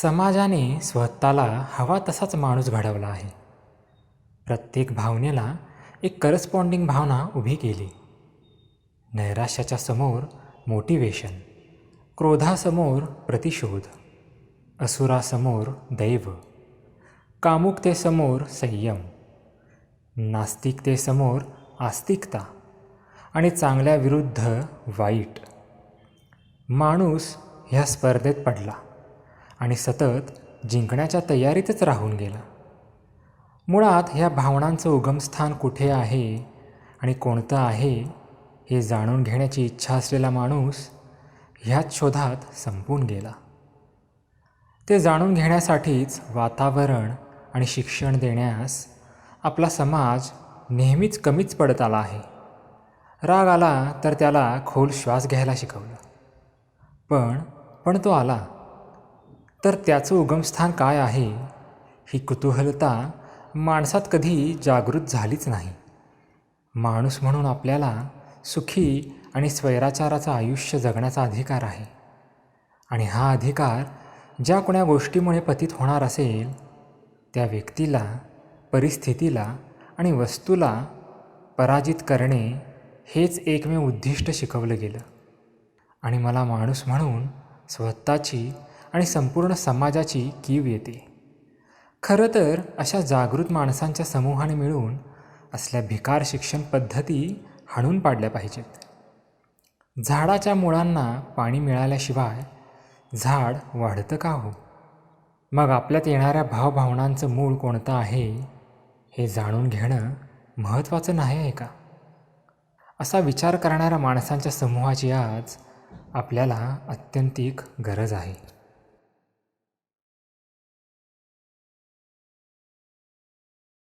समाजाने स्वतःला हवा तसाच माणूस घडवला आहे. प्रत्येक भावनेला एक करस्पॉन्डिंग भावना उभी केली. नैराश्याच्या समोर मोटिवेशन क्रोधासमोर प्रतिशोध असुरासमोर दैव कामुकतेसमोर संयम नास्तिकतेसमोर आस्तिकता आणि चांगल्याविरुद्ध वाईट. माणूस ह्या स्पर्धेत पडला. आणि सतत जिंकण्याच्या तयारीतच राहून गेला. मुळात ह्या भावनांचं उगमस्थान कुठे आहे आणि कोणतं आहे हे जाणून घेण्याची इच्छा असलेला माणूस ह्याच शोधात संपून गेला. ते जाणून घेण्यासाठीच वातावरण आणि शिक्षण देण्यास आपला समाज नेहमीच कमीच पडत आला आहे. राग आला तर त्याला खोल श्वास घ्यायला शिकवलं. पण पण तो आला. तर त्याचं उगमस्थान काय आहे? ही कुतूहलता माणसात कधी जागृत झालीच नाही. माणूस म्हणून आपल्याला सुखी आणि स्वैराचाराचं आयुष्य जगण्याचा अधिकार आहे. आणि हा अधिकार ज्या कोण्या गोष्टीमुळे पतित होणार असेल त्या व्यक्तीला परिस्थितीला आणि वस्तूला पराजित करणे हेच एकमेव उद्दिष्ट शिकवलं गेलं. आणि मला माणूस म्हणून स्वतःची आणि संपूर्ण समाजाची कीव येते. खरं तर अशा जागृत माणसांच्या समूहाने मिळून असल्या भिकार शिक्षण पद्धती हाणून पाडल्या पाहिजेत. झाडाच्या मुळांना पाणी मिळाल्याशिवाय झाड वाढतं का हो? मग आपल्यात येणाऱ्या भावभावनांचं मूळ कोणतं आहे हे जाणून घेणं महत्त्वाचं नाही आहे का? असा विचार करणाऱ्या माणसांच्या समूहाची आज आपल्याला अत्यंतिक गरज आहे.